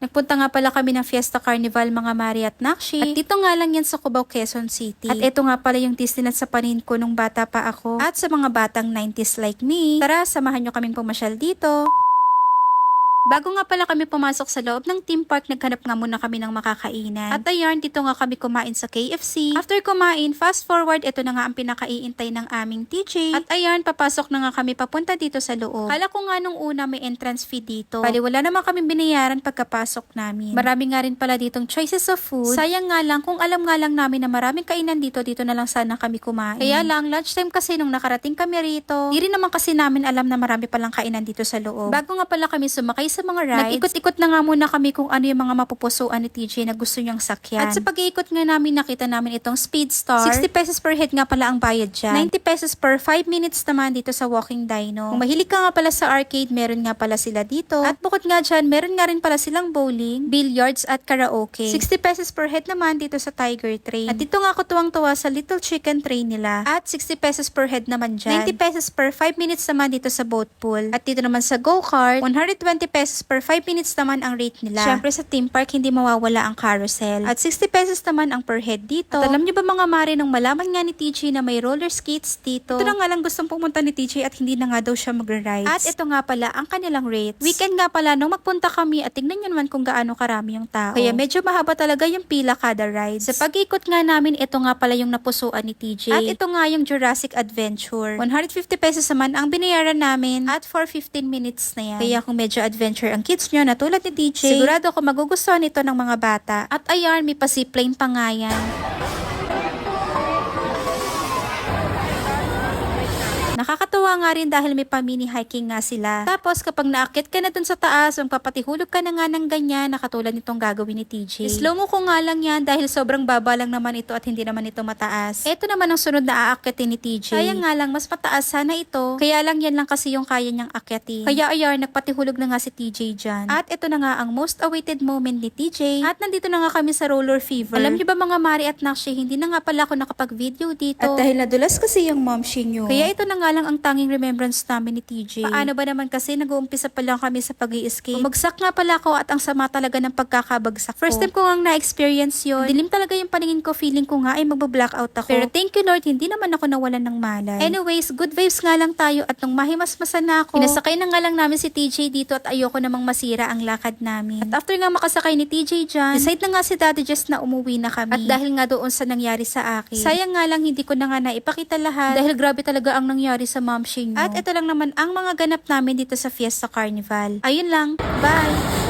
Nagpunta nga pala kami ng Fiesta Carnival mga Mari at Nakshi. At dito nga lang yan sa Cubao, Quezon City. At ito nga pala yung Disneyland sa panin ko nung bata pa ako. At sa mga batang 90s like me. Tara, samahan nyo kaming pumasyal dito. Bago nga pala kami pumasok sa loob ng theme park, naghanap nga muna kami ng makakainan. At ayan, dito nga kami kumain sa KFC. After kumain, fast forward, ito na nga ang pinakaiintay ng aming TJ. At ayan, papasok na nga kami papunta dito sa loob. Kala ko nga nung una may entrance fee dito. Bali, wala naman kami binayaran pagkapasok namin. Marami nga rin pala ditong choices of food. Sayang nga lang, kung alam nga lang namin na maraming kainan dito, dito na lang sana kami kumain. Kaya lang, lunchtime kasi nung nakarating kami rito, di rin naman kasi namin alam na marami palang kainan dito sa loob. Bago nga pala kami sumakay sa mga rides, nag-ikot-ikot na nga muna kami kung ano yung mga mapupusuan ni TJ na gusto niyang sakyan. At sa pag-iikot nga namin, nakita namin itong Speedstar. 60 pesos per head nga pala ang bayad dyan. 90 pesos per 5 minutes naman dito sa Walking Dino. Kung mahilig ka nga pala sa arcade, meron nga pala sila dito. At bukod nga dyan, meron nga rin pala silang bowling, billiards at karaoke. 60 pesos per head naman dito sa Tiger Train. At dito nga ako tuwang-tuwa sa Little Chicken Train nila. At 60 pesos per head naman dyan. 90 pesos per 5 minutes naman dito sa boat pool. At dito naman sa go-kart, 120 pesos per 5 minutes naman ang rate nila. Syempre sa theme park, hindi mawawala ang carousel. At 60 pesos naman ang per head dito. At alam niyo ba mga mare, nung malaman nga ni TJ na may roller skates dito, ito na nga lang gustong pumunta ni TJ at hindi na nga daw siya mag-rides. At ito nga pala ang kanilang rates. Weekend nga pala, nung magpunta kami at tingnan nyo naman kung gaano karami yung tao. Kaya medyo mahaba talaga yung pila kada ride. Sa pag-ikot nga namin, ito nga pala yung napusuan ni TJ. At ito nga yung Jurassic Adventure. 150 pesos naman ang binayaran namin at for 15 minutes na yan. Kaya kung medyo adventure ang kids nyo na tulad ni TJ, sigurado ko magugustuhan ito ng mga bata. At ayan, may pa-zipline pa nga yan. Nakakatuwa nga rin dahil may pa-mini hiking nga sila. Tapos kapag naakit ka na dun sa taas, magpapatihulog ka na nga ng ganyan na katulad nitong gagawin ni TJ. Slow mo ko nga lang yan dahil sobrang baba lang naman ito at hindi naman ito mataas. Ito naman ang sunod na aakyatin ni TJ. Kaya nga lang, mas mataas sana ito. Kaya lang yan lang kasi yung kaya niyang akyatin. Kaya ayar, nagpatihulog na nga si TJ dyan. At ito na nga ang most awaited moment ni TJ. At nandito na nga kami sa roller fever. Alam niyo ba mga Mari at Nakshi, hindi na nga pala ako nakapag-video dito. At dahil nadulas kasi yung momshi nyo. Kaya ito na nga lang ang tanging remembrance namin ni TJ. Paano ba naman kasi nag-uumpisa pa lang kami sa pag escape Bumagsak nga pala ako at ang sama talaga ng pagkakabagsak ko. First time ko nga na-experience yun. Dilim talaga yung paningin ko. Feeling ko nga ay magbablackout ako. Pero thank you Lord, hindi naman ako nawalan ng malay. Anyways, good vibes nga lang tayo at nung mahimasmasan na ako, pinasakay na nga lang namin si TJ dito at ayoko namang masira ang lakad namin. At after nga makasakay ni TJ dyan, decide na nga si Daddy Jess na umuwi na kami. At dahil nga doon sa nangyari sa akin, sayang nga lang hindi ko na nga naipakita lahat dahil grabe talaga ang nangyari sa mom nyo. At ito lang naman ang mga ganap namin dito sa Fiesta Carnival. Ayun lang. Bye!